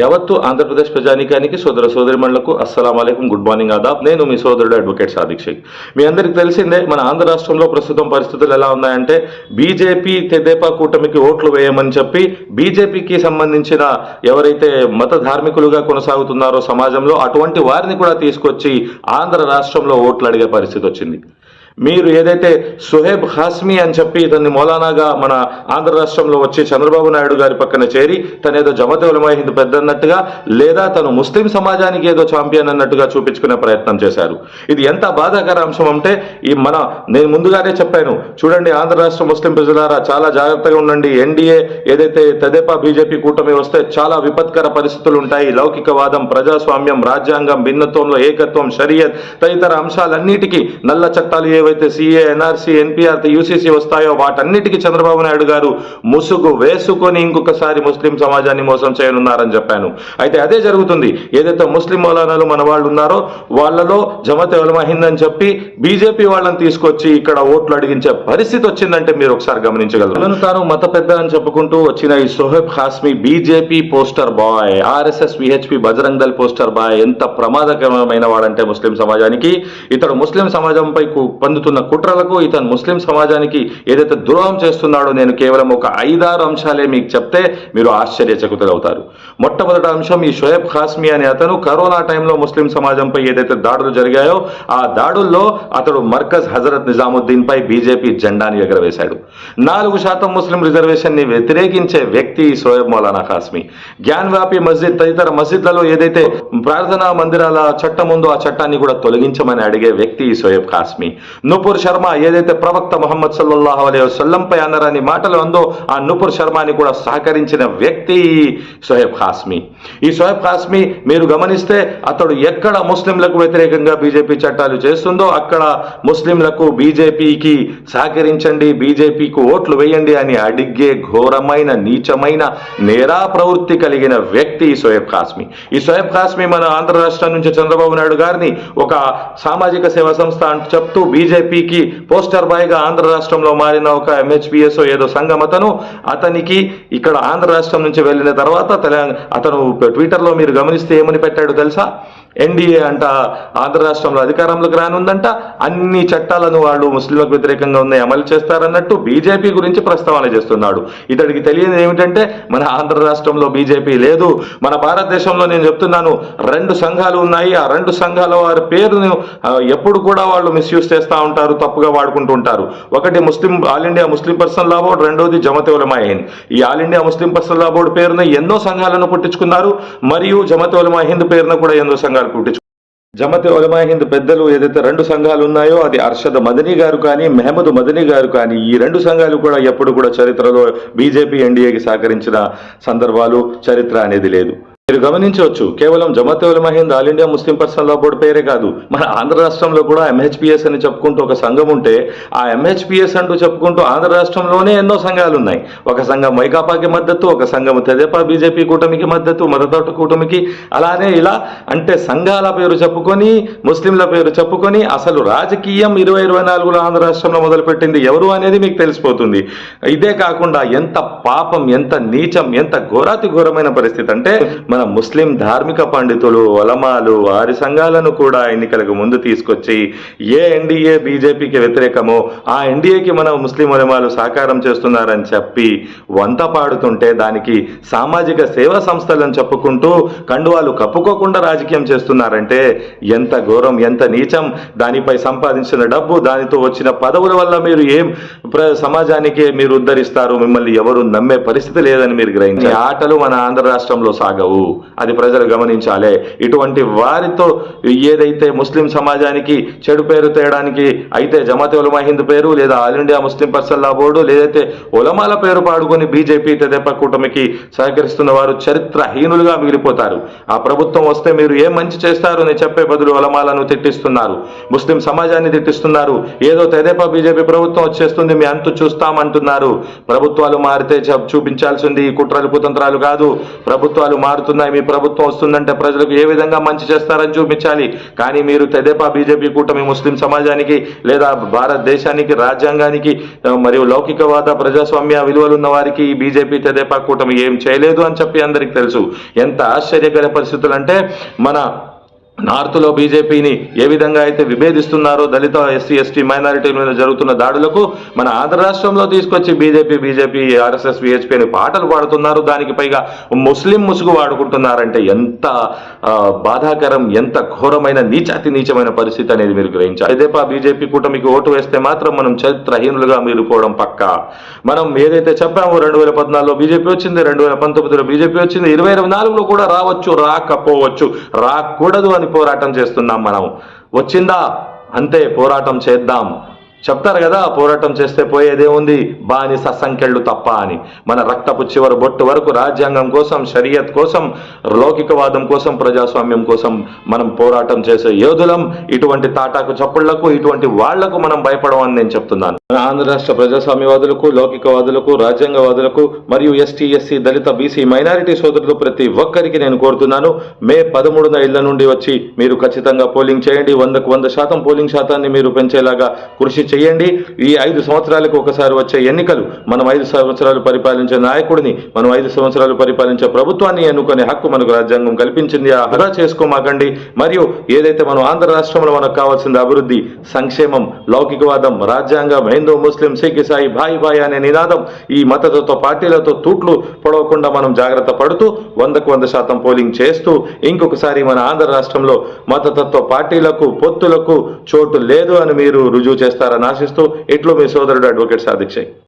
యావత్తు ఆంధ్రప్రదేశ్ ప్రజానీకానికి సోదర సోదరిమణులకు అస్సలం అలైకం గుడ్ మార్నింగ్ ఆదాబ్. నేను మీ సోదరుడు అడ్వకేట్ సాదిక్ షేక్. మీ అందరికి తెలిసిందే మన ఆంధ్ర రాష్ట్రంలో ప్రస్తుతం పరిస్థితులు ఎలా ఉన్నాయంటే బీజేపీ తెదేపా కూటమికి ఓట్లు వేయమని చెప్పి బీజేపీకి సంబంధించిన ఎవరైతే మత ధార్మికులుగా కొనసాగుతున్నారో సమాజంలో అటువంటి వారిని కూడా తీసుకొచ్చి ఆంధ్ర రాష్ట్రంలో ఓట్లు అడిగే పరిస్థితి వచ్చింది. మీరు ఏదైతే సుహేబ్ హాస్మి అని చెప్పి ఇతన్ని మౌలానాగా మన ఆంధ్ర రాష్ట్రంలో వచ్చి చంద్రబాబు నాయుడు గారి పక్కన చేరి తను ఏదో జమత ఉలమా హింద్ పెద్ద అన్నట్టుగా లేదా తను ముస్లిం సమాజానికి ఏదో ఛాంపియన్ అన్నట్టుగా చూపించుకునే ప్రయత్నం చేశారు. ఇది ఎంత బాధాకర అంశం అంటే ఈ మన నేను ముందుగానే చెప్పాను. చూడండి ఆంధ్ర రాష్ట్ర ముస్లిం ప్రజలారా చాలా జాగ్రత్తగా ఉండండి. ఎన్డీఏ ఏదైతే తెదేపా బీజేపీ కూటమి వస్తే చాలా విపత్కర పరిస్థితులు ఉంటాయి. లౌకికవాదం ప్రజాస్వామ్యం రాజ్యాంగం భిన్నత్వంలో ఏకత్వం షరియత్ తదితర అంశాలన్నిటికీ నల్ల చట్టాలు ఏవైతే సిఏ ఎన్ఆర్సీ ఎన్పిఆర్ యూసీసీ వస్తాయో వాటన్నిటికీ చంద్రబాబు నాయుడు గారు ముసుగు వేసుకొని ఇంకొకసారి ముస్లిం సమాజాన్ని మోసం చేయనున్నారని చెప్పాను. అయితే అదే జరుగుతుంది. ఏదైతే ముస్లిం మౌలానాలు మన వాళ్ళు ఉన్నారో వాళ్ళలో జమత ఉలమా అని చెప్పి బీజేపీ వాళ్ళని తీసుకొచ్చి ఇక్కడ ఓట్లు అడిగించే పరిస్థితి వచ్చిందంటే మీరు ఒకసారి గమనించగలరు. తాను మత పెద్ద అని చెప్పుకుంటూ వచ్చిన ఈ Sohaib Hashmi BJP poster boy RSS VHP Bajrang Dal poster boy ఎంత ప్రమాదకరమైన వాడంటే ముస్లిం సమాజానికి. ఇతడు ముస్లిం సమాజంపై కు- పొందుతున్న కుట్రలకు ఇతను ముస్లిం సమాజానికి ఏదైతే ద్రోహం చేస్తున్నాడో నేను కేవలం ఒక ఐదారు అంశాలే మీకు చెప్తే మీరు ఆశ్చర్యచకుతులవుతారు. మొట్టమొదటి అంశం ఈ షోయబ్ ఖాస్మి అనే అతను కరోనా టైంలో ముస్లిం సమాజంపై ఏదైతే దాడులు జరిగాయో ఆ దాడుల్లో అతడు మర్కజ్ హజరత్ నిజాముద్దీన్ పై బీజేపీ జెండాని ఎగరవేశాడు. నాలుగు శాతం ముస్లిం రిజర్వేషన్ని వ్యతిరేకించే వ్యక్తి షోయబ్ మౌలానా ఖాస్మి. జ్ఞాన్ వ్యాపి మస్జిద్ తదితర మస్జిద్లలో ఏదైతే ప్రార్థనా మందిరాల చట్టం ఉందో ఆ చట్టాన్ని కూడా తొలగించమని అడిగే వ్యక్తి షోయబ్ సోయబ్ ఖాస్మి. నూపూర్ శర్మ ఏదైతే ప్రవక్త మొహమ్మద్ సల్లల్లాహు అలై వసల్లంపై అన్నరని మాటలు అందో ఆ నూపూర్ శర్మని కూడా సహకరించిన వ్యక్తి సోహెబ్ సోయబ్ ఖాస్మి. ఈ సోయబ్ ఖాస్మి మీరు గమనిస్తే అతడు ఎక్కడ ముస్లింలకు వ్యతిరేకంగా బీజేపీ చట్టాలు చేస్తుందో అక్కడ ముస్లింలకు బీజేపీకి సహకరించండి బీజేపీకి ఓట్లు వేయండి అని అడిగే ఘోరమైన నీచమైన నేరా ప్రవృత్తి కలిగిన వ్యక్తి ఈ సోయబ్ ఖాస్మి. ఈ సోయబ్ ఖాస్మి మన ఆంధ్ర రాష్ట్రం నుంచి చంద్రబాబు నాయుడు గారిని ఒక సామాజిక సేవా సంస్థ అంటూ చెప్తూ బీజేపీకి పోస్టర్ బాయ్గా ఆంధ్ర రాష్ట్రంలో మారిన ఒక ఎంహెచ్పిఎస్ ఏదో సంఘం అతను. అతనికి ఇక్కడ ఆంధ్ర రాష్ట్రం నుంచి వెళ్ళిన తర్వాత తెలంగాణ అతను ట్విట్టర్లో మీరు గమనిస్తే ఏమని పెట్టాడు తెలుసా? ఎన్డీఏ అంట ఆంధ్ర రాష్ట్రంలో అధికారంలోకి రానుందంట అన్ని చట్టాలను వాళ్ళు ముస్లింలకు వ్యతిరేకంగా ఉన్నాయి అమలు చేస్తారన్నట్టు బీజేపీ గురించి ప్రస్తావన చేస్తున్నాడు. ఇతడికి తెలియదు ఏమిటంటే మన ఆంధ్ర రాష్ట్రంలో బీజేపీ లేదు మన భారతదేశంలో నేను చెప్తున్నాను రెండు సంఘాలు ఉన్నాయి ఆ రెండు సంఘాల వారి పేరును ఎప్పుడు కూడా వాళ్ళు మిస్యూజ్ చేస్తూ ఉంటారు తప్పుగా వాడుకుంటూ ఉంటారు. ఒకటి Muslim all India Muslim person law board రెండోది జమతే ఉలమా హింద్ ఈ all India Muslim person law board పేరున ఎన్నో సంఘాలను పుట్టించుకున్నారు మరియు జమతే ఉలమా హింద్ పేరున కూడా ఎన్నో సంఘాలు పుట్టించు జమతే ఉలమా హింద్ పెద్దలు ఏదైతే రెండు సంఘాలు ఉన్నాయో అది అర్షద్ మదనీ గారు కానీ మెహమూద్ మదనీ గారు కానీ ఈ రెండు సంఘాలు కూడా ఎప్పుడు కూడా చరిత్రలో బీజేపీ ఎన్డీఏకి సహకరించిన సందర్భాలు చరిత్ర అనేది లేదు. మీరు గమనించవచ్చు కేవలం Jamiat Ulama all India Muslim person law board పేరే కాదు. మన ఆంధ్ర రాష్ట్రంలో కూడా ఎంహెచ్పిఎస్ అని చెప్పుకుంటూ ఒక సంఘం ఉంటే ఆ ఎంహెచ్పిఎస్ అంటూ చెప్పుకుంటూ ఆంధ్ర రాష్ట్రంలోనే ఎన్నో సంఘాలు ఉన్నాయి. ఒక సంఘం వైకాపాకి మద్దతు ఒక సంఘం తెదేపా బీజేపీ కూటమికి మద్దతు మదతోట కూటమికి అలానే ఇలా అంటే సంఘాల పేరు చెప్పుకొని ముస్లింల పేరు చెప్పుకొని అసలు రాజకీయం ఇరవై ఇరవై నాలుగులో ఆంధ్ర రాష్ట్రంలో మొదలుపెట్టింది ఎవరు అనేది మీకు తెలిసిపోతుంది. ఇదే కాకుండా ఎంత పాపం ఎంత నీచం ఎంత ఘోరాతి ఘోరమైన పరిస్థితి అంటే మన ముస్లిం ధార్మిక పండితులు ఒలమాలు వారి సంఘాలను కూడా ఎన్నికలకు ముందు తీసుకొచ్చి ఏ ఎన్డీఏ బీజేపీకి వ్యతిరేకమో ఆ ఎన్డీఏకి మన ముస్లిం వలమాలు సహకారం చేస్తున్నారని చెప్పి వంత పాడుతుంటే దానికి సామాజిక సేవా సంస్థలను చెప్పుకుంటూ కండువాలు కప్పుకోకుండా రాజకీయం చేస్తున్నారంటే ఎంత ఘోరం ఎంత నీచం. దానిపై సంపాదించిన డబ్బు దానితో వచ్చిన పదవుల వల్ల మీరు ఏం సమాజానికి మీరు ఉద్ధరిస్తారు? మిమ్మల్ని ఎవరు నమ్మే పరిస్థితి లేదని మీరు గ్రహించారు. ఆటలు మన ఆంధ్ర రాష్ట్రంలో సాగవు. అది ప్రజలు గమనించాలి. ఇటువంటి వారితో ఏదైతే ముస్లిం సమాజానికి చెడు పేరు తేయడానికి అయితే జమాతే ఉలమా హింద్ పేరు లేదా all India Muslim personal law board లేదైతే ఉలమాల పేరు పాడుకొని బీజేపీ తెదేప కూటమికి సహకరిస్తున్న వారు చరిత్రహీనులుగా మిగిలిపోతారు. ఆ ప్రభుత్వం వస్తే మీరు ఏం మంచి చేస్తారు అని చెప్పే బదులు ఉలమాలను తిట్టిస్తున్నారు. ముస్లిం సమాజాన్ని తిట్టిస్తున్నారు. ఏదో తెదేపా బీజేపీ ప్రభుత్వం వచ్చేస్తుంది మీ అంతు చూస్తామంటున్నారు. ప్రభుత్వాలు మారితే చూపించాల్సింది కుట్రలు కుతంత్రాలు కాదు. ప్రభుత్వాలు మారుతూ మారుతున్నాయి మీ ప్రభుత్వం వస్తుందంటే ప్రజలకు ఏ విధంగా మంచి చేస్తారని చూపించాలి. కానీ మీరు తెదేపా బీజేపీ కూటమి ముస్లిం సమాజానికి లేదా భారతదేశానికి రాజ్యాంగానికి మరియు లౌకికవాద ప్రజాస్వామ్య విలువలు ఉన్న వారికి ఈ బీజేపీ తెదేపా కూటమి ఏం చేయలేదు అని చెప్పి అందరికి తెలుసు. ఎంత ఆశ్చర్యకర పరిస్థితులు అంటే మన నార్త్లో బీజేపీని ఏ విధంగా అయితే విభేదిస్తున్నారో దళిత ఎస్సీ ఎస్టీ మైనారిటీల మీద జరుగుతున్న దాడులకు మన ఆంధ్ర రాష్ట్రంలో తీసుకొచ్చి బీజేపీ బీజేపీ ఆర్ఎస్ఎస్ విహెచ్పి అని పాటలు పాడుతున్నారు. దానికి పైగా ముస్లిం ముసుగు వాడుకుంటున్నారంటే ఎంత బాధాకరం ఎంత ఘోరమైన నీచాతి నీచమైన పరిస్థితి అనేది మీరు గ్రహించాలి. అదేపా బీజేపీ కూటమికి ఓటు వేస్తే మాత్రం మనం చరిత్రహీనులుగా మీరుకోవడం పక్క. మనం ఏదైతే చెప్పామో రెండు వేల పద్నాలుగులో బీజేపీ వచ్చింది రెండు వేల పంతొమ్మిదిలో బీజేపీ వచ్చింది ఇరవై ఇరవై నాలుగులో కూడా రావచ్చు రాకపోవచ్చు రాకూడదు అని పోరాటం చేస్తున్నాం మనం. వచ్చిందా? అంతే పోరాటం చేద్దాం. చెప్తారు కదా పోరాటం చేస్తే పోయేదే ఉంది బానిస సంఖ్యలు తప్ప అని. మన రక్తపు చివరి బొట్టు వరకు రాజ్యాంగం కోసం షరియత్ కోసం లౌకికవాదం కోసం ప్రజాస్వామ్యం కోసం మనం పోరాటం చేసే యోధులం. ఇటువంటి తాటాకు చప్పుళ్ళకు ఇటువంటి వాళ్ళకు మనం భయపడమని నేను చెప్తున్నాను. ఆంధ్ర రాష్ట్ర ప్రజాస్వామ్యవాదులకు లౌకికవాదులకు రాజ్యాంగవాదులకు మరియు ST SC Dalit BC minority సోదరులు ప్రతి ఒక్కరికి నేను కోరుతున్నాను. మే పదమూడున ఇళ్ళ నుండి వచ్చి మీరు ఖచ్చితంగా పోలింగ్ చేయండి. వందకు వంద శాతం పోలింగ్ శాతాన్ని మీరు పెంచేలాగా కృషి చేయండి. ఈ ఐదు సంవత్సరాలకు ఒకసారి వచ్చే ఎన్నికలు మనం ఐదు సంవత్సరాలు పరిపాలించే నాయకుడిని మనం ఐదు సంవత్సరాలు పరిపాలించే ప్రభుత్వాన్ని ఎన్నుకునే హక్కు మనకు రాజ్యాంగం కల్పించింది. ఆ హరా చేసుకోమాకండి. మరియు ఏదైతే మనం ఆంధ్ర రాష్ట్రంలో మనకు కావాల్సింది అభివృద్ధి సంక్షేమం లౌకికవాదం రాజ్యాంగం హిందూ ముస్లిం సిక్ ఇసాయి భాయి భాయి అనే నినాదం ఈ మతతత్వ పార్టీలతో తూట్లు పొడవకుండా మనం జాగ్రత్త పడుతూ వందకు వంద శాతం పోలింగ్ చేస్తూ ఇంకొకసారి మన ఆంధ్ర రాష్ట్రంలో మతతత్వ పార్టీలకు పొత్తులకు చోటు లేదు అని మీరు రుజువు చేస్తారని ఆశిస్తూ ఇట్లు మీ సోదరుడు అడ్వకేట్ సాదిక్షయ్